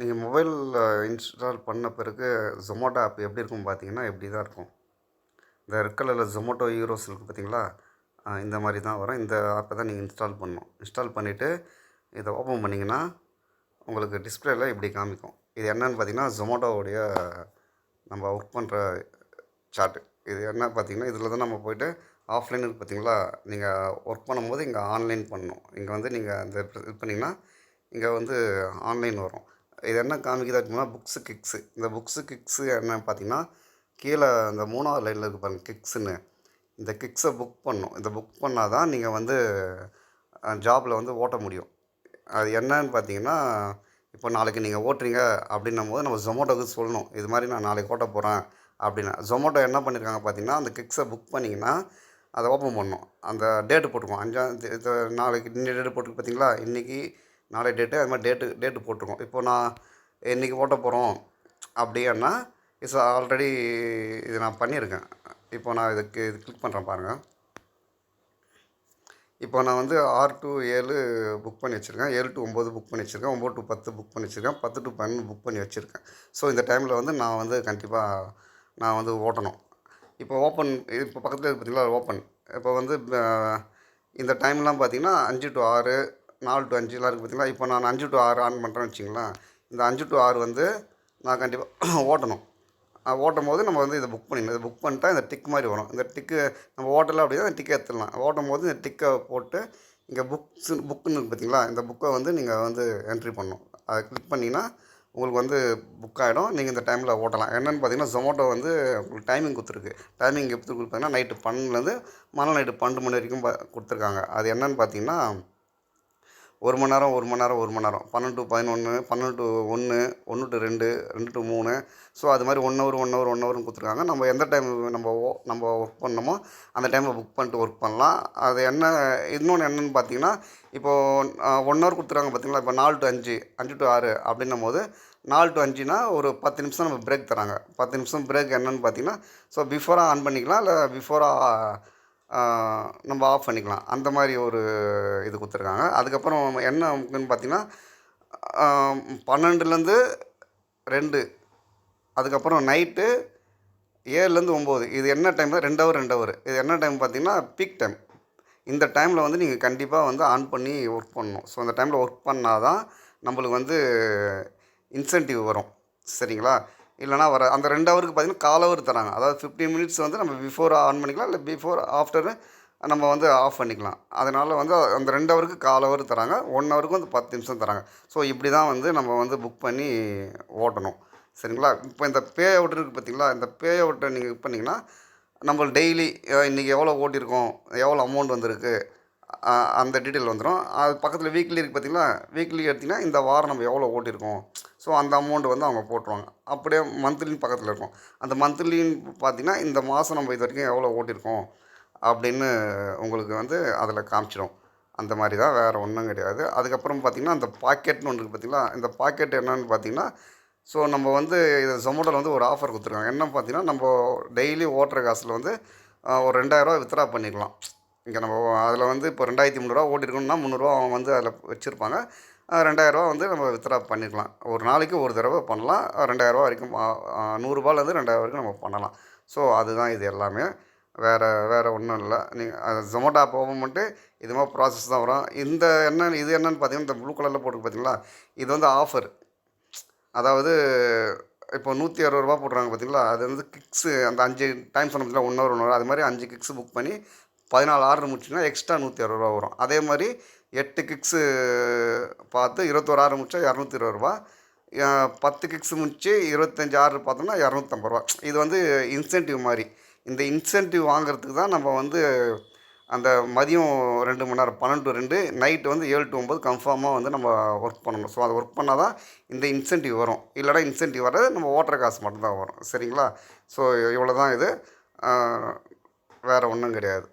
நீங்கள் மொபைலில் இன்ஸ்டால் பண்ண பிறகு ஜொமோட்டோ ஆப் எப்படி இருக்கும் பார்த்தீங்கன்னா இப்படி தான் இருக்கும். இந்த ரெட் கலரில் ஹீரோஸ் இருக்குது பார்த்தீங்களா இந்த மாதிரி தான் வரும். இந்த ஆப்பை தான் நீங்கள் இன்ஸ்டால் பண்ணணும். இன்ஸ்டால் பண்ணிவிட்டு இதை ஓப்பன் பண்ணிங்கன்னா உங்களுக்கு டிஸ்பிளேல இப்படி காமிக்கும். இது என்னன்னு பார்த்தீங்கன்னா ஜொமோட்டோவுடைய நம்ம ஒர்க் பண்ணுற சார்ட்டு இது என்ன பார்த்தீங்கன்னா இதில் தான் நம்ம போய்ட்டு ஆஃப்லைன் இருக்குது பார்த்தீங்களா நீங்கள் ஒர்க் பண்ணும்போது இங்கே ஆன்லைன் பண்ணணும். இங்கே வந்து நீங்கள் இந்த இது பண்ணிங்கன்னா இங்கே வந்து ஆன்லைன் வரும். இது என்ன காமிக்குதா இருக்குன்னா புக்ஸு கிக்ஸு. இந்த புக்ஸு கிக்ஸு என்ன பார்த்தீங்கன்னா கீழே இந்த மூணாவது லைனில் இருக்குது பாருங்கள் கிக்ஸுன்னு. இந்த கிக்ஸை புக் பண்ணும். இந்த புக் பண்ணால் தான் நீங்கள் வந்து ஜாபில் வந்து ஓட்ட முடியும். அது என்னன்னு பார்த்தீங்கன்னா இப்போ நாளைக்கு நீங்கள் ஓட்டுறீங்க அப்படின்னும் போது நம்ம ஜொமேட்டோக்கு சொல்லணும். இது மாதிரி நான் நாளைக்கு ஓட்ட போகிறேன் அப்படின்னா. ஜொமேட்டோ என்ன பண்ணியிருக்காங்க பார்த்தீங்கன்னா அந்த கிக்ஸை புக் பண்ணிங்கன்னா அதை ஓப்பன் பண்ணணும் அந்த டேட்டு போட்டுருக்கோம் அஞ்சாம் இது நாளைக்கு இன்னைக்கு டேட்டு போட்டுருக்கு பார்த்தீங்களா? இன்றைக்கி நாளை டேட்டு அது மாதிரி டேட்டு டேட்டு போட்டிருக்கோம். இப்போ நான் இன்றைக்கி ஓட்ட போகிறோம் அப்படின்னா இட்ஸ் ஆல்ரெடி இது நான் பண்ணியிருக்கேன். இப்போ நான் இதுக்கு இது கிளிக் பண்ணுறேன் பாருங்கள் இப்போ நான் வந்து ஆறு டு ஏழு புக் பண்ணி வச்சுருக்கேன். ஏழு டு ஒம்பது புக் பண்ணி வச்சுருக்கேன். ஒம்பது டு பத்து புக் பண்ணி வச்சுருக்கேன். பத்து டு பன்னெண்டு புக் பண்ணி வச்சுருக்கேன். ஸோ இந்த டைமில் வந்து நான் வந்து கண்டிப்பாக நான் வந்து ஓட்டணும். இப்போ ஓப்பன் இப்போ பக்கத்தில் இருக்கு பார்த்தீங்களா ஓப்பன் இப்போ வந்து இந்த டைம்லாம் பார்த்திங்கன்னா அஞ்சு டு ஆறு நாலு டு அஞ்சுலாம் இருக்குது பார்த்தீங்களா? இப்போ நான் அஞ்சு டு ஆறு ஆன் பண்ணுறேன்னு வச்சிங்களேன் இந்த அஞ்சு டு ஆறு வந்து நான் கண்டிப்பாக ஓட்டணும். ஓட்டும் போது நம்ம வந்து இதை புக் பண்ணிடணும். இதை புக் பண்ணிட்டா இந்த டிக் மாதிரி வரும். இந்த டிக்கு நம்ம ஓட்டலை அப்படின்னா இந்த டிக்கை எடுத்துடலாம் ஓட்டும் போது இந்த டிக்கை போட்டு இங்கே புக்ஸ் புக்குன்னு பார்த்தீங்களா? இந்த புக்கை வந்து நீங்கள் வந்து என்ட்ரி பண்ணணும். அதை கிளிக் பண்ணிங்கன்னா உங்களுக்கு வந்து புக் ஆகிடும் நீங்கள் இந்த டைமில் ஓட்டலாம். என்னென்னு பார்த்தீங்கன்னா ஜொமேட்டோ வந்து உங்களுக்கு டைமிங் கொடுத்துருக்கு. டைமிங் எப்படி கொடுத்தாங்கன்னா நைட்டு பன்னெண்டுலேருந்து மறுநாள் நைட்டு பன்னெண்டு மணி வரைக்கும் கொடுத்துருக்காங்க. அது என்னன்னு பார்த்தீங்கன்னா ஒரு மணி நேரம் ஒரு மணி நேரம் ஒரு மணி நேரம். பன்னெண்டு டு பதினொன்று பன்னெண்டு டு ஒன்று ஒன்று டு ரெண்டு ரெண்டு டு மூணு. ஸோ அது மாதிரி one hour one hour one ஹவர்னு கொடுத்துருக்காங்க. நம்ம எந்த டைம் நம்ம ஓ- நம்ம ஒர்க் பண்ணோமோ அந்த டைமில் புக் பண்ணிட்டு ஒர்க் பண்ணலாம். அது என்ன இன்னொன்று என்னென்னு பார்த்தீங்கன்னா இப்போது ஒன் ஹவர் கொடுத்துருக்காங்க பார்த்தீங்களா? இப்போ நாலு டு அஞ்சு அஞ்சு டு ஆறு அப்படின்னும் போது நாலு டு அஞ்சுனா ஒரு பத்து நிமிஷம் நம்ம பிரேக் தராங்க. பத்து நிமிஷம் பிரேக் என்னன்னு பார்த்தீங்கன்னா ஸோ பிஃபோராக ஆன் பண்ணிக்கலாம் இல்லை பிஃபோராக நம்ம ஆஃப் பண்ணிக்கலாம். அந்த மாதிரி ஒரு இது கொடுத்துருக்காங்க. அதுக்கப்புறம் என்ன முக்கியம்னு பார்த்தீங்கன்னா பன்னெண்டுலேருந்து ரெண்டு அதுக்கப்புறம் நைட்டு ஏழுலேருந்து ஒம்பது. இது என்ன டைம் ரெண்டு ஹவர் ரெண்டு ஹவர் இது என்ன டைம் பார்த்தீங்கன்னா பீக் டைம் இந்த டைமில் வந்து நீங்கள் கண்டிப்பாக வந்து ஆன் பண்ணி ஒர்க் பண்ணணும். ஸோ அந்த டைமில் ஒர்க் பண்ணால் தான் நம்மளுக்கு வந்து இன்சென்டிவ் வரும். சரிங்களா? இல்லைனா வர அந்த ரெண்டு ஹவருக்கு பார்த்தீங்கன்னா கால் ஹவர் தராங்க. அதாவது ஃபிஃப்டீன் மினிட்ஸ் வந்து நம்ம பிஃபோர் ஆன் பண்ணிக்கலாம் இல்லை பிஃபோர் ஆஃப்டர் நம்ம வந்து ஆஃப் பண்ணிக்கலாம். அதனால் வந்து அந்த ரெண்டு ஹவருக்கு கால் ஹவர் தராங்க. ஒன் ஹவருக்கு வந்து பத்து நிமிஷம் தராங்க. ஸோ இப்படி தான் வந்து நம்ம வந்து புக் பண்ணி ஓட்டணும். சரிங்களா? இப்போ இந்த பே அவுட் இருக்குது பார்த்தீங்களா இந்த பே அவுட்டை நீங்கள் இது பண்ணிங்கன்னா நம்ம டெய்லி இன்றைக்கி எவ்வளோ ஓட்டியிருக்கோம் எவ்வளோ அமௌண்ட் வந்திருக்கு? அந்த டீட்டெயில் வந்துடும் அது பக்கத்தில் வீக்லி இருக்குது பார்த்தீங்களா வீக்லி எடுத்திங்கன்னா இந்த வாரம் நம்ம எவ்வளோ ஓட்டியிருக்கோம் ஸோ அந்த அமௌண்ட் வந்து அவங்க போட்டுருவாங்க. அப்படியே மந்த்லின்னு பக்கத்தில் இருக்கும். அந்த மந்த்லின்னு பார்த்தீங்கன்னா இந்த மாதம் நம்ம இது வரைக்கும் எவ்வளோ ஓட்டியிருக்கோம் அப்படின்னு உங்களுக்கு வந்து அதில் காமிச்சிடும் அந்த மாதிரி தான் வேறு ஒன்றும் கிடையாது. அதுக்கப்புறம் பார்த்திங்கன்னா அந்த பாக்கெட்னு ஒன்று இருக்குது பார்த்தீங்களா இந்த பாக்கெட் என்னன்னு பார்த்தீங்கன்னா ஸோ நம்ம வந்து இது ஜொமோட்டோவில் வந்து ஒரு ஆஃபர் கொடுத்துருக்காங்க. என்ன பார்த்தீங்கன்னா நம்ம டெய்லி ஓட்டுற காசில் வந்து ஒரு ரெண்டாயிரரூவா வித்ரா பண்ணிக்கலாம். இங்கே நம்ம அதில் வந்து இப்போ ரெண்டாயிரத்தி முந்நூறுரூவா ஓட்டிருக்கோம்னா முந்நூறுரூவா அவங்க வந்து அதில் வச்சுருப்பாங்க. ரெண்டாயிரரூவா வந்து நம்ம வித்ரா பண்ணிக்கலாம். ஒரு நாளைக்கு ஒரு தடவை பண்ணலாம். ரெண்டாயிரரூவா வரைக்கும் நூறுரூபாலேருந்து ரெண்டாயிரம் வரைக்கும் நம்ம பண்ணலாம். ஸோ அதுதான் இது எல்லாமே. வேறு வேறு ஒன்றும் இல்லை. நீங்கள் ஜொமேட்டோ ஆப் ஓப்பன் பண்ணிட்டு இது மாதிரி ப்ராசஸ் தான் வரும். இந்த என்ன இது என்னென்னு பார்த்தீங்கன்னா இந்த ப்ளூ கலரில் போட்டு பார்த்தீங்களா இது வந்து ஆஃபர் அதாவது இப்போ நூற்றி அறுபது ரூபா போடுறாங்க பார்த்தீங்களா அது வந்து கிக்ஸு அந்த அஞ்சு டைம் சொன்ன பார்த்தீங்களா ஒன் ஹவர் ஒன் ஹவர் அது மாதிரி அஞ்சு கிக்ஸ் புக் பண்ணி பதினாலு ஆர்டர் முடிச்சிங்கன்னா எக்ஸ்ட்ரா நூற்றி அறுபது ரூபா வரும். அதே மாதிரி எட்டு கிக்ஸு பார்த்து இருபத்தோரு ஆர்டர் முடிச்சா இரநூத்தி இருபது ரூபா. பத்து கிக்ஸ் முடிச்சு இருபத்தஞ்சி ஆர்டர் பார்த்தோம்னா இரநூத்தம்பது ரூபா. இது வந்து இன்சென்டிவ் மாதிரி. இந்த இன்சென்டிவ் வாங்குறதுக்கு தான் நம்ம வந்து அந்த மதியம் ரெண்டு மணி நேரம் பன்னெண்டு ரெண்டு நைட்டு வந்து ஏழு டு ஒம்பது கன்ஃபார்மாக வந்து நம்ம ஒர்க் பண்ணணும். ஸோ அது ஒர்க் பண்ணால் தான் இந்த இன்சென்டிவ் வரும். இல்லைனா இன்சென்டிவ் வராது நம்ம ஓட்டுற காசு மட்டும்தான் வரும். சரிங்களா? ஸோ இவ்வளோ தான் இது வேறு ஒன்றும் கிடையாது.